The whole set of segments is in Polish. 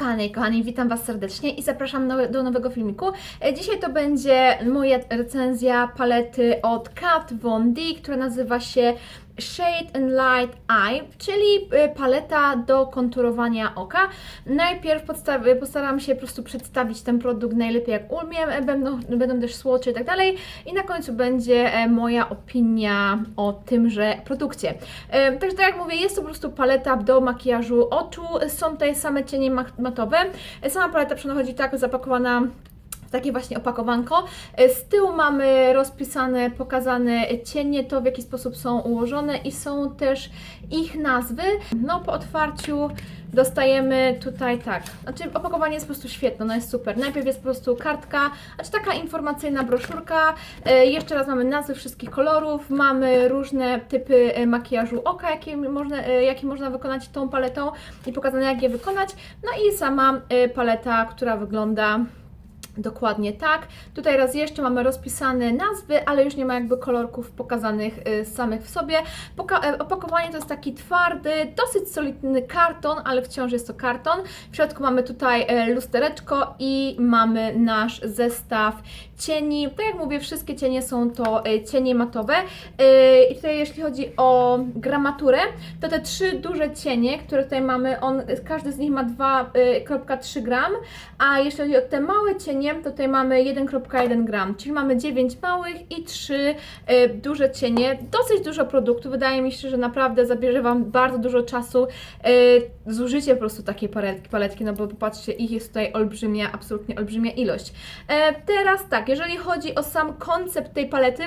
kochani, kochani, witam Was serdecznie i zapraszam no, do nowego filmiku. E, Dzisiaj to będzie moja recenzja palety od Kat Von D, która nazywa się Shade and Light Eye, czyli e, paleta do konturowania oka. Najpierw podsta- postaram się po prostu przedstawić ten produkt najlepiej jak umiem, e, będą, będą też swatche i tak dalej i na końcu będzie e, moja opinia o tymże produkcie. E, Także tak jak mówię, jest to po prostu paleta do makijażu oczu, są tutaj same cienie mat- matowe. Sama paleta przychodzi tak zapakowana takie właśnie opakowanko. E, Z tyłu mamy rozpisane, pokazane cienie, to w jaki sposób są ułożone i są też ich nazwy. No po otwarciu dostajemy tutaj tak, znaczy opakowanie jest po prostu świetne, no jest super. Najpierw jest po prostu kartka, znaczy taka informacyjna broszurka, E, jeszcze raz mamy nazwy wszystkich kolorów, mamy różne typy e, makijażu oka, jakie można, jakie można wykonać tą paletą i pokazane jak je wykonać, no i sama paleta, która wygląda Dokładnie tak. Tutaj raz jeszcze mamy rozpisane nazwy, ale już nie ma jakby kolorków pokazanych y, samych w sobie. Poka- e, opakowanie to jest taki twardy, dosyć solidny karton, ale wciąż jest to karton. W środku mamy tutaj e, lustereczko i mamy nasz zestaw cieni. Tak jak mówię, wszystkie cienie są to e, cienie matowe. I tutaj jeśli chodzi o gramaturę, to te trzy duże cienie, które tutaj mamy, on, każdy z nich ma 2,3 gram, a jeśli chodzi o te małe cienie, to tutaj mamy 1,1 gram, czyli mamy 9 małych i 3 e, duże cienie. Dosyć dużo produktu, wydaje mi się, że naprawdę zabierze Wam bardzo dużo czasu e, zużycie po prostu takiej paletki, paletki, no bo popatrzcie, ich jest tutaj olbrzymia, absolutnie olbrzymia ilość. E, teraz tak, jeżeli chodzi o sam koncept tej palety,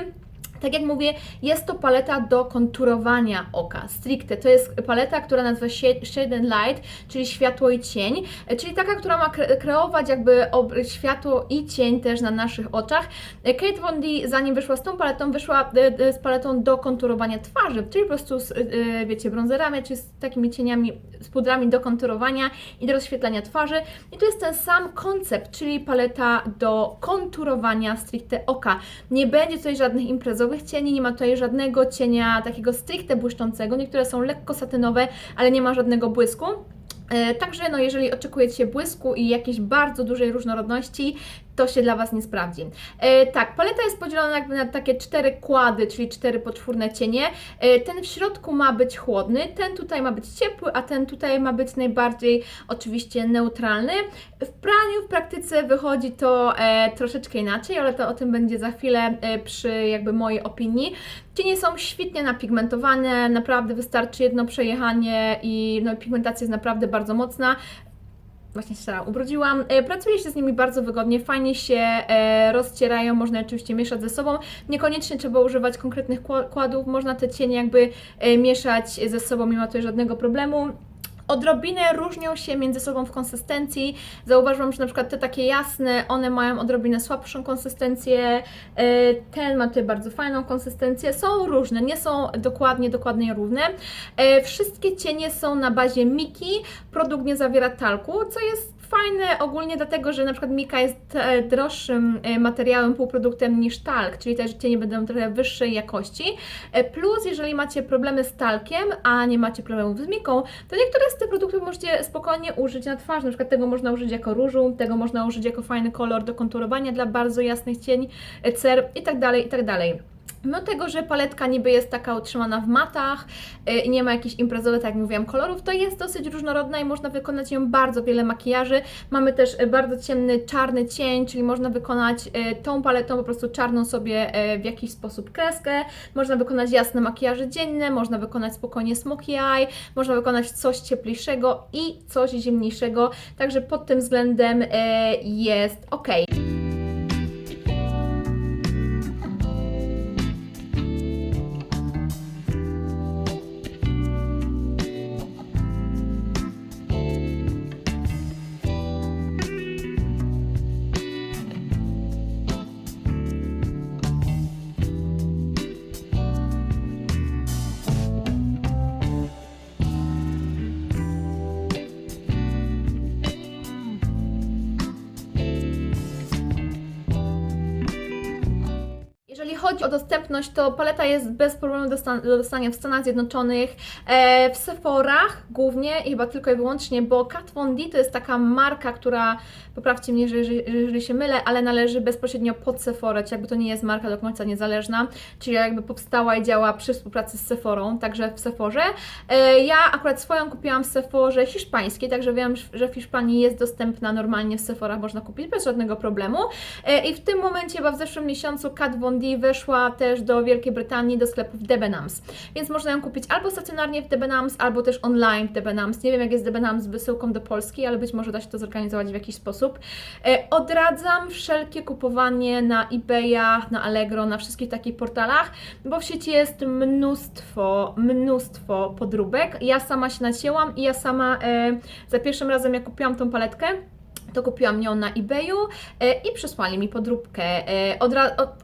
tak jak mówię, jest to paleta do konturowania oka, stricte. To jest paleta, która nazywa się Shade and Light, czyli światło i cień, e, czyli taka, która ma kre- kreować jakby światło i cień też na naszych oczach. E, Kate Von D, zanim wyszła z tą paletą, wyszła e, z paletą do konturowania twarzy, czyli po prostu z, wiecie, bronzerami, czy z takimi cieniami, z pudrami do konturowania i do rozświetlania twarzy. I to jest ten sam koncept, czyli paleta do konturowania stricte oka. Nie będzie tutaj żadnych imprezowych cieni, nie ma tutaj żadnego cienia takiego stricte błyszczącego. Niektóre są lekko satynowe, ale nie ma żadnego błysku. E, Także no, jeżeli oczekujecie błysku i jakiejś bardzo dużej różnorodności, to się dla Was nie sprawdzi. E, tak, paleta jest podzielona jakby na takie cztery kłady, czyli cztery poczwórne cienie. E, ten w środku ma być chłodny, ten tutaj ma być ciepły, a ten tutaj ma być najbardziej oczywiście neutralny. W praniu, w praktyce wychodzi to e, troszeczkę inaczej, ale to o tym będzie za chwilę e, przy jakby mojej opinii. Cienie są świetnie napigmentowane, naprawdę wystarczy jedno przejechanie i no, pigmentacja jest naprawdę bardzo mocna. Właśnie się ubrudziłam. E, Pracuje się z nimi bardzo wygodnie, fajnie się e, rozcierają, można oczywiście mieszać ze sobą. Niekoniecznie trzeba używać konkretnych kła- kładów, można te cienie jakby e, mieszać ze sobą, nie ma tutaj żadnego problemu. Odrobinę różnią się między sobą w konsystencji. Zauważyłam, że na przykład te takie jasne, one mają odrobinę słabszą konsystencję. E, Ten ma tutaj bardzo fajną konsystencję. Są różne, nie są dokładnie, dokładnie równe. E, Wszystkie cienie są na bazie Miki. Produkt nie zawiera talku, co jest fajne ogólnie dlatego, że na przykład Mika jest e, droższym e, materiałem, półproduktem niż talk, czyli też cienie będą trochę wyższej jakości. E, Plus, jeżeli macie problemy z talkiem, a nie macie problemów z Miką, to niektóre z tych produktów możecie spokojnie użyć na twarz. Na przykład tego można użyć jako różu, tego można użyć jako fajny kolor do konturowania dla bardzo jasnych cień, cer i tak dalej, i tak dalej. Mimo tego, że paletka niby jest taka utrzymana w matach y, i nie ma jakichś imprezowych, tak jak mówiłam, kolorów, to jest dosyć różnorodna i można wykonać ją bardzo wiele makijaży. Mamy też y, bardzo ciemny, czarny cień, czyli można wykonać y, tą paletą po prostu czarną sobie w jakiś sposób kreskę. Można wykonać jasne makijaże dzienne, można wykonać spokojnie smoky eye, można wykonać coś cieplejszego i coś zimniejszego. Także pod tym względem jest ok. Chodzi o dostępność, to paleta jest bez problemu do, stan- do dostania w Stanach Zjednoczonych, e, w Sephorach głównie i chyba tylko i wyłącznie, bo Kat Von D to jest taka marka, która, poprawcie mnie, jeżeli, jeżeli się mylę, ale należy bezpośrednio pod Sephora, jakby to nie jest marka do końca niezależna, czyli jakby powstała i działa przy współpracy z Sephorą, także w Sephorze. E, ja akurat swoją kupiłam w Sephorze hiszpańskiej, także wiem, że w Hiszpanii jest dostępna normalnie w Sephorach, można kupić bez żadnego problemu. E, I w tym momencie, chyba w zeszłym miesiącu, Kat Von D weszła też do Wielkiej Brytanii, do sklepów Debenhams, więc można ją kupić albo stacjonarnie w Debenhams, albo też online w Debenhams. Nie wiem, jak jest Debenhams z wysyłką do Polski, ale być może da się to zorganizować w jakiś sposób. E, Odradzam wszelkie kupowanie na eBayach, na Allegro, na wszystkich takich portalach, bo w sieci jest mnóstwo, mnóstwo podróbek. Ja sama się nacięłam i ja sama e, za pierwszym razem, jak kupiłam tą paletkę, to kupiłam ją na eBayu e, i przysłali mi podróbkę. E, od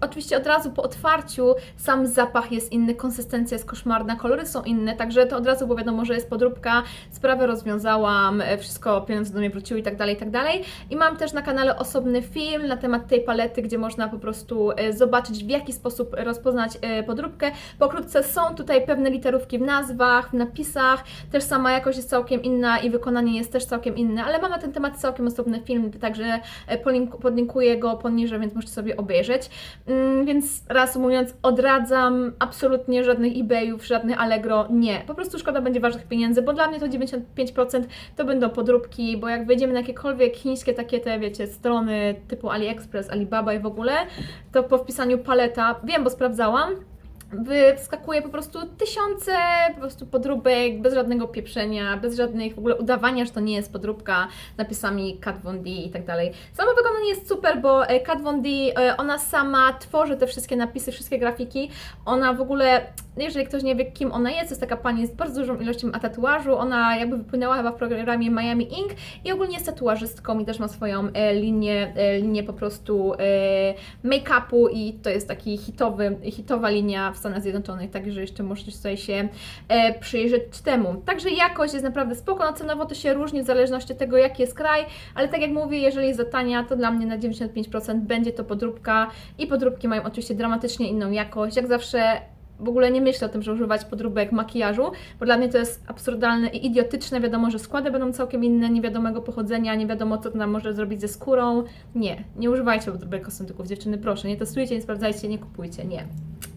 oczywiście od razu po otwarciu sam zapach jest inny, konsystencja jest koszmarna, kolory są inne, także to od razu było wiadomo, że jest podróbka, sprawę rozwiązałam, e, wszystko, pieniądze do mnie wróciły i tak dalej, i tak dalej. I mam też na kanale osobny film na temat tej palety, gdzie można po prostu zobaczyć w jaki sposób rozpoznać podróbkę. Pokrótce są tutaj pewne literówki w nazwach, w napisach, też sama jakość jest całkiem inna i wykonanie jest też całkiem inne, ale mam na ten temat całkiem osobny film, także e, podlinkuję go poniżej, więc możecie sobie obejrzeć. Mm, Więc reasumując, odradzam absolutnie żadnych eBayów, żadnych Allegro, nie. Po prostu szkoda będzie Waszych pieniędzy, bo dla mnie to 95% to będą podróbki, bo jak wejdziemy na jakiekolwiek chińskie takie te, wiecie, strony typu AliExpress, Alibaba i w ogóle, to po wpisaniu paleta, wiem, bo sprawdzałam, wyskakuje po prostu tysiące po prostu podróbek, bez żadnego pieprzenia, bez żadnych w ogóle udawania, że to nie jest podróbka z napisami Kat Von D i tak dalej. Samo wykonanie jest super, bo e, Kat Von D, e, ona sama tworzy te wszystkie napisy, wszystkie grafiki. Ona w ogóle, jeżeli ktoś nie wie kim ona jest, to jest taka pani z bardzo dużą ilością tatuażu. Ona jakby wypłynęła chyba w programie Miami Ink i ogólnie jest tatuażystką i też ma swoją e, linię, linię po prostu make-upu i to jest taki hitowy, hitowa linia w Stanach Zjednoczonych, także jeszcze możecie tutaj się e, przyjrzeć temu. Także jakość jest naprawdę spoko, no cenowo to się różni w zależności od tego jaki jest kraj, ale tak jak mówię, jeżeli jest za tania, to dla mnie na 95% będzie to podróbka i podróbki mają oczywiście dramatycznie inną jakość, jak zawsze w ogóle nie myślę o tym, że używać podróbek makijażu, bo dla mnie to jest absurdalne i idiotyczne. Wiadomo, że składy będą całkiem inne, niewiadomego pochodzenia, nie wiadomo, co to nam może zrobić ze skórą. Nie, nie używajcie podróbek kosmetyków, dziewczyny, proszę. Nie testujcie, nie sprawdzajcie, nie kupujcie, nie.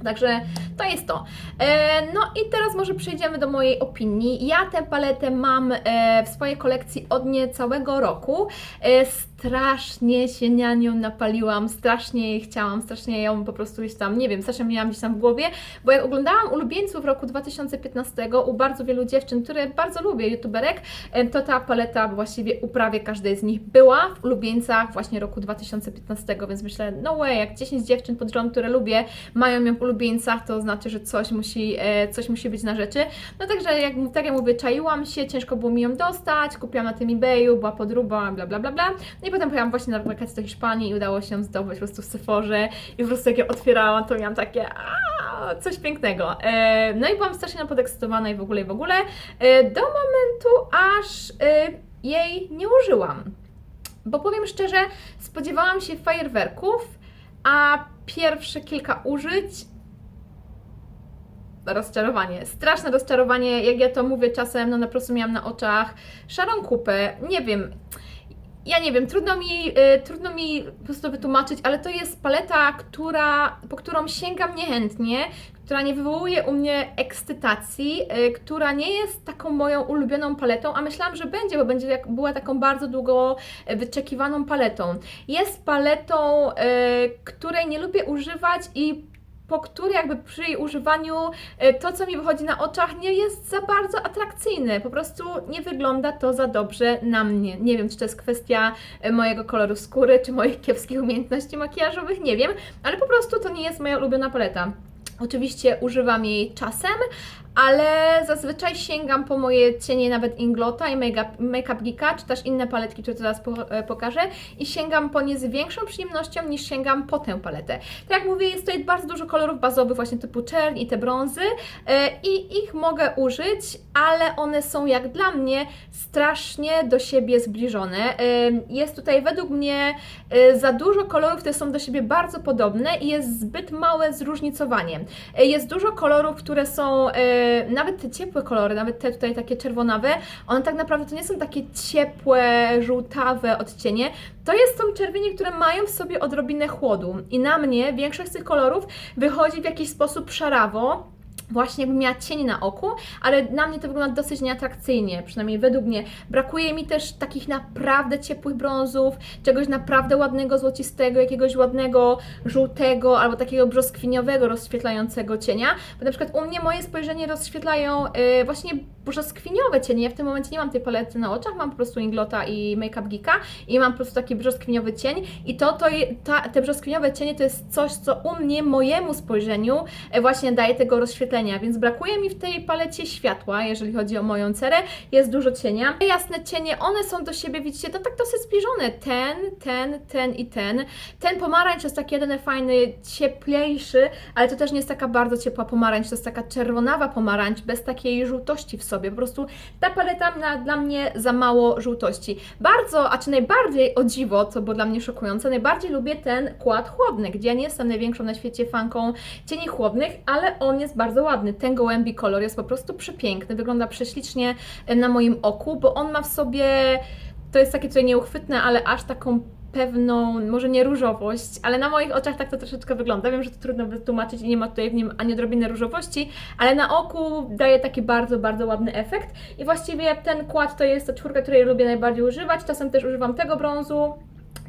Także to jest to. E, no i teraz może przejdziemy do mojej opinii. Ja tę paletę mam e, w swojej kolekcji od niecałego roku. E, strasznie się na nią napaliłam, strasznie jej chciałam, strasznie ją po prostu gdzieś tam, nie wiem, strasznie miałam gdzieś tam w głowie, bo jak oglądałam ulubieńców roku 2015 u bardzo wielu dziewczyn, które bardzo lubię, youtuberek, e, to ta paleta właściwie u prawie każdej z nich była w ulubieńcach właśnie roku 2015, więc myślę, no way, jak 10 dziewczyn pod rząd, które lubię, mają ją w ulubieńcach, to znaczy, że coś musi, e, coś musi być na rzeczy. No także, jak, tak jak mówię, czaiłam się, ciężko było mi ją dostać, kupiłam na tym eBayu, była podróba, bla bla bla bla. No potem pojechałam właśnie na wakacje do Hiszpanii i udało się zdobyć po prostu w Sephorze i po prostu jak ją otwierałam, to miałam takie aaa, coś pięknego. E, no i byłam strasznie podekscytowana i w ogóle i w ogóle e, do momentu, aż e, jej nie użyłam. Bo powiem szczerze, spodziewałam się fajerwerków, a pierwsze kilka użyć rozczarowanie, straszne rozczarowanie, jak ja to mówię czasem, no po prostu miałam na oczach szarą kupę, nie wiem, ja nie wiem, trudno mi, y, trudno mi po prostu wytłumaczyć, ale to jest paleta, która, po którą sięgam niechętnie, która nie wywołuje u mnie ekscytacji, y, która nie jest taką moją ulubioną paletą, a myślałam, że będzie, bo będzie jak, była taką bardzo długo wyczekiwaną paletą. Jest paletą, y, której nie lubię używać i po której jakby przy jej używaniu e, to, co mi wychodzi na oczach, nie jest za bardzo atrakcyjne. Po prostu nie wygląda to za dobrze na mnie. Nie wiem, czy to jest kwestia e, mojego koloru skóry, czy moich kiepskich umiejętności makijażowych, nie wiem, ale po prostu to nie jest moja ulubiona paleta. Oczywiście używam jej czasem, ale zazwyczaj sięgam po moje cienie nawet Inglota i Makeup, Geeka, czy też inne paletki, które teraz e, pokażę i sięgam po nie z większą przyjemnością niż sięgam po tę paletę. Tak jak mówię, jest tutaj bardzo dużo kolorów bazowych właśnie typu czerń i te brązy e, i ich mogę użyć, ale one są jak dla mnie strasznie do siebie zbliżone. E, Jest tutaj według mnie za dużo kolorów, które są do siebie bardzo podobne i jest zbyt małe zróżnicowanie. Jest dużo kolorów, które są, nawet te ciepłe kolory, nawet te tutaj takie czerwonawe, one tak naprawdę to nie są takie ciepłe, żółtawe odcienie, to jest są czerwienie, które mają w sobie odrobinę chłodu. I na mnie większość z tych kolorów wychodzi w jakiś sposób szarawo, właśnie jakbym miała cień na oku, ale na mnie to wygląda dosyć nieatrakcyjnie, przynajmniej według mnie. Brakuje mi też takich naprawdę ciepłych brązów, czegoś naprawdę ładnego, złocistego, jakiegoś ładnego, żółtego albo takiego brzoskwiniowego, rozświetlającego cienia, bo na przykład u mnie moje spojrzenie rozświetlają yy, właśnie brzoskwiniowe cienie. Ja w tym momencie nie mam tej palety na oczach, mam po prostu Inglota i Makeup Geeka i mam po prostu taki brzoskwiniowy cień i to, to ta, te brzoskwiniowe cienie to jest coś, co u mnie, mojemu spojrzeniu e, właśnie daje tego rozświetlenia, więc brakuje mi w tej palecie światła, jeżeli chodzi o moją cerę, jest dużo cienia. Te jasne cienie, one są do siebie, widzicie, to tak dosyć zbliżone, ten, ten, ten i ten. Ten pomarańcz jest taki jeden fajny, cieplejszy, ale to też nie jest taka bardzo ciepła pomarańcz, to jest taka czerwonawa pomarańcz, bez takiej żółtości w sobie, po prostu ta paleta ma dla mnie za mało żółtości. Bardzo, a czy najbardziej, o dziwo, co było dla mnie szokujące, najbardziej lubię ten kład chłodny, gdzie ja nie jestem największą na świecie fanką cieni chłodnych, ale on jest bardzo ładny. Ten gołębi kolor jest po prostu przepiękny, wygląda prześlicznie em, na moim oku, bo on ma w sobie, to jest takie tutaj nieuchwytne, ale aż taką pewną, może nie różowość, ale na moich oczach tak to troszeczkę wygląda. Wiem, że to trudno wytłumaczyć i nie ma tutaj w nim ani odrobiny różowości, ale na oku daje taki bardzo, bardzo ładny efekt. I właściwie ten kład to jest ta czwórka, której lubię najbardziej używać. Czasem też używam tego brązu,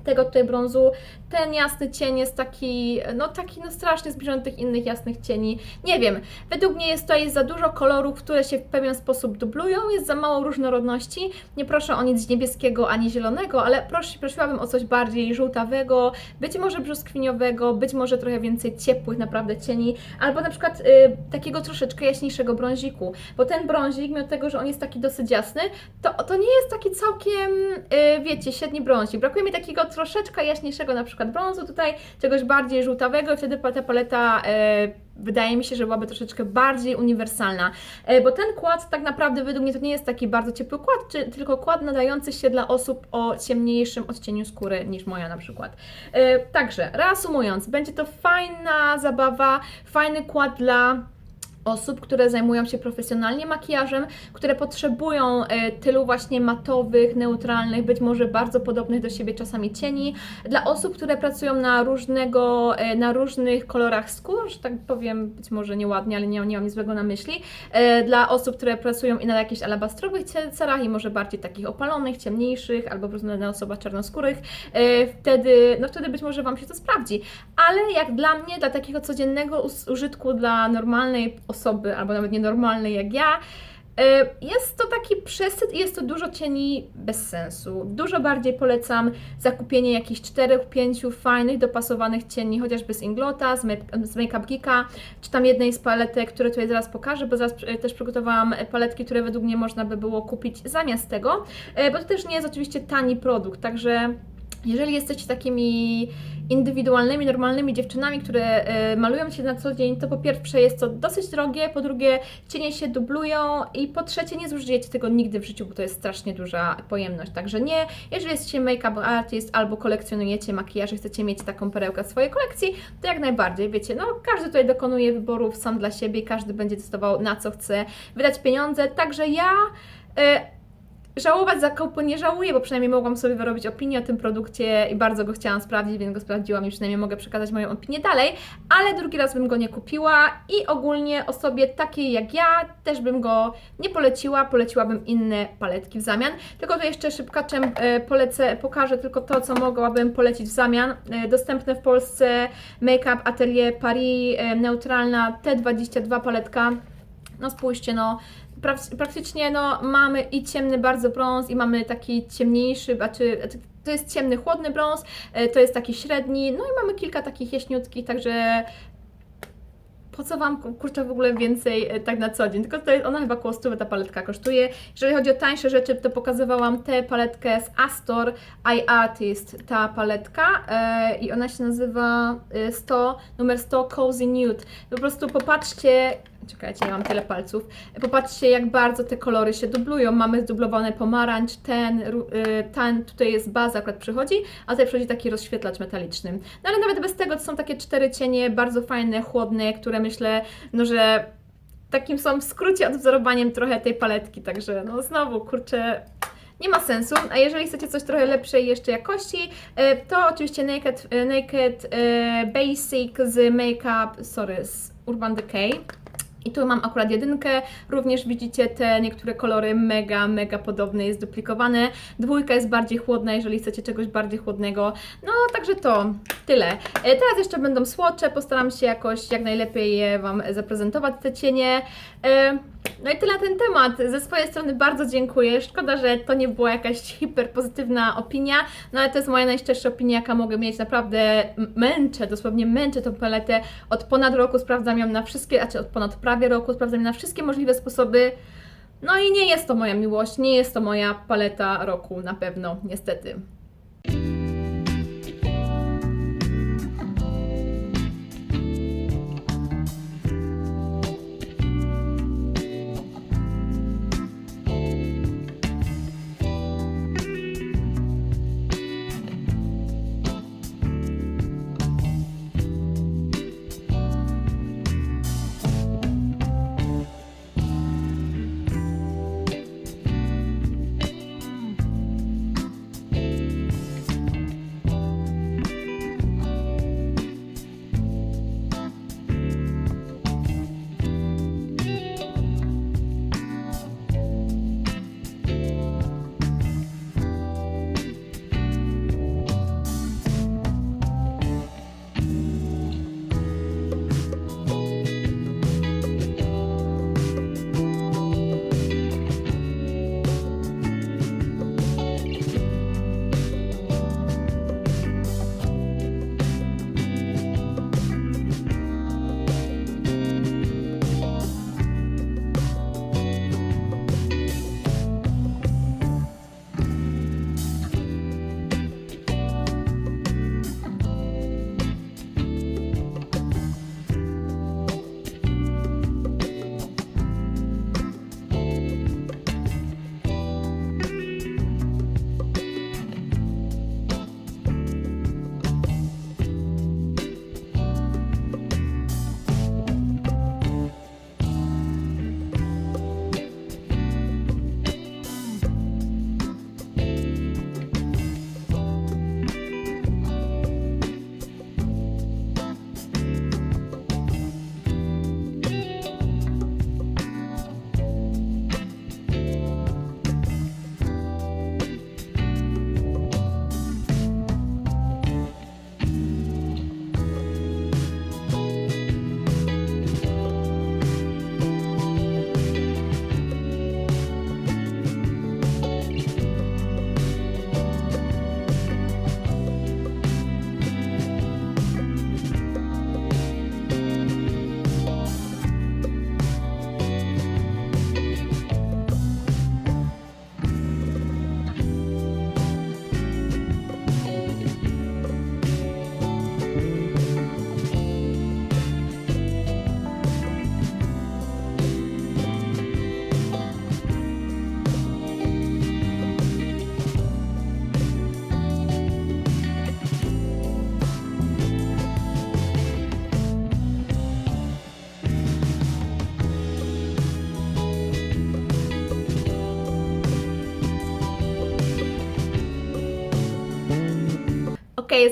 tego tutaj brązu. Ten jasny cień jest taki, no taki no strasznie zbliżony do tych innych jasnych cieni. Nie wiem, według mnie jest tutaj za dużo kolorów, które się w pewien sposób dublują, jest za mało różnorodności. Nie proszę o nic niebieskiego ani zielonego, ale prosi, prosiłabym o coś bardziej żółtawego, być może brzoskwiniowego, być może trochę więcej ciepłych naprawdę cieni, albo na przykład y, takiego troszeczkę jaśniejszego brąziku, bo ten brązik, mimo tego, że on jest taki dosyć jasny, to, to nie jest taki całkiem, y, wiecie, średni brązik. Brakuje mi takiego troszeczkę jaśniejszego na przykład brązu tutaj, czegoś bardziej żółtawego i wtedy ta paleta y, wydaje mi się, że byłaby troszeczkę bardziej uniwersalna, E, bo ten kład tak naprawdę według mnie to nie jest taki bardzo ciepły kład, czy, tylko kład nadający się dla osób o ciemniejszym odcieniu skóry niż moja na przykład. E, Także, reasumując, będzie to fajna zabawa, fajny kład dla osób, które zajmują się profesjonalnie makijażem, które potrzebują e, tylu właśnie matowych, neutralnych, być może bardzo podobnych do siebie czasami cieni, dla osób, które pracują na różnego, e, na różnych kolorach skór, że tak powiem, być może nieładnie, ale nie, nie mam nic złego na myśli, e, dla osób, które pracują i na jakichś alabastrowych cerach i może bardziej takich opalonych, ciemniejszych, albo po prostu na osobach czarnoskórych, wtedy, no wtedy być może Wam się to sprawdzi, ale jak dla mnie, dla takiego codziennego użytku, dla normalnej osoby, albo nawet nienormalnej jak ja, e, jest to taki przesyt i jest to dużo cieni bez sensu. Dużo bardziej polecam zakupienie jakichś 4-5 fajnych, dopasowanych cieni, chociażby z Inglota, z, z Makeup Geeka, czy tam jednej z paletek, które tutaj zaraz pokażę, bo zaraz e, też przygotowałam paletki, które według mnie można by było kupić zamiast tego, e, bo to też nie jest oczywiście tani produkt, także jeżeli jesteście takimi indywidualnymi, normalnymi dziewczynami, które e, malują się na co dzień, to po pierwsze jest to dosyć drogie, po drugie cienie się dublują i po trzecie nie zużyjecie tego nigdy w życiu, bo to jest strasznie duża pojemność. Także nie, jeżeli jesteście make-up artist albo kolekcjonujecie makijaż i chcecie mieć taką perełkę w swojej kolekcji, to jak najbardziej, wiecie, no każdy tutaj dokonuje wyborów sam dla siebie, każdy będzie decydował na co chce wydać pieniądze, także ja... E, Żałować zakupu nie żałuję, bo przynajmniej mogłam sobie wyrobić opinię o tym produkcie i bardzo go chciałam sprawdzić, więc go sprawdziłam i przynajmniej mogę przekazać moją opinię dalej, ale drugi raz bym go nie kupiła i ogólnie osobie takiej jak ja też bym go nie poleciła, poleciłabym inne paletki w zamian. Tylko to jeszcze szybkaczem e, polecę, pokażę tylko to, co mogłabym polecić w zamian. E, Dostępne w Polsce Make-up Atelier Paris, e, neutralna T22 paletka. No spójrzcie, no praktycznie no, mamy i ciemny bardzo brąz i mamy taki ciemniejszy, znaczy to jest ciemny, chłodny brąz, e, to jest taki średni, no i mamy kilka takich jaśniutkich, także po co Wam kurczę w ogóle więcej e, tak na co dzień? Tylko to jest, ona chyba około 100 ta paletka kosztuje. Jeżeli chodzi o tańsze rzeczy, to pokazywałam tę paletkę z Astor iArtist, ta paletka e, i ona się nazywa e, 100, numer 100 Cozy Nude. Po prostu popatrzcie, czekajcie, nie mam tyle palców, popatrzcie jak bardzo te kolory się dublują. Mamy zdublowane pomarańcz, ten, e, ten tutaj jest baza akurat przychodzi, a tutaj przychodzi taki rozświetlacz metaliczny. No ale nawet bez tego to są takie cztery cienie, bardzo fajne, chłodne, które myślę, no że takim są w skrócie odwzorowaniem trochę tej paletki, także no znowu, kurczę, nie ma sensu. A jeżeli chcecie coś trochę lepszej jeszcze jakości, e, to oczywiście Naked, e, Naked Basic z Makeup, sorry, z Urban Decay. I tu mam akurat jedynkę, również widzicie te niektóre kolory mega, mega podobne, jest duplikowane. Dwójka jest bardziej chłodna, jeżeli chcecie czegoś bardziej chłodnego. No, także to, tyle. E, Teraz jeszcze będą słocze, postaram się jakoś jak najlepiej je Wam zaprezentować, te cienie. No i tyle na ten temat. Ze swojej strony bardzo dziękuję. Szkoda, że to nie była jakaś hiper pozytywna opinia, no ale to jest moja najszczersza opinia, jaka mogę mieć. Naprawdę męczę, dosłownie męczę tą paletę. Od ponad roku sprawdzam ją na wszystkie, znaczy od ponad prawie roku sprawdzam ją na wszystkie możliwe sposoby. No i nie jest to moja miłość, nie jest to moja paleta roku na pewno, niestety.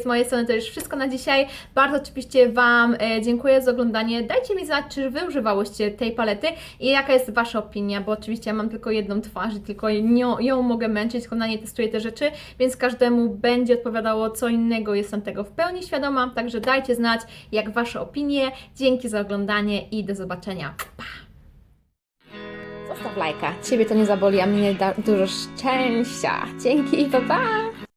Z mojej strony to już wszystko na dzisiaj. Bardzo oczywiście Wam e, dziękuję za oglądanie. Dajcie mi znać, czy Wy używałyście tej palety i jaka jest Wasza opinia, bo oczywiście ja mam tylko jedną twarz i tylko nią, ją mogę męczyć, tylko na niej testuję te rzeczy, więc każdemu będzie odpowiadało co innego. Jestem tego w pełni świadoma, także dajcie znać, jak Wasze opinie. Dzięki za oglądanie i do zobaczenia. Pa! Zostaw lajka. Ciebie to nie zaboli, a mnie da dużo szczęścia. Dzięki, pa pa!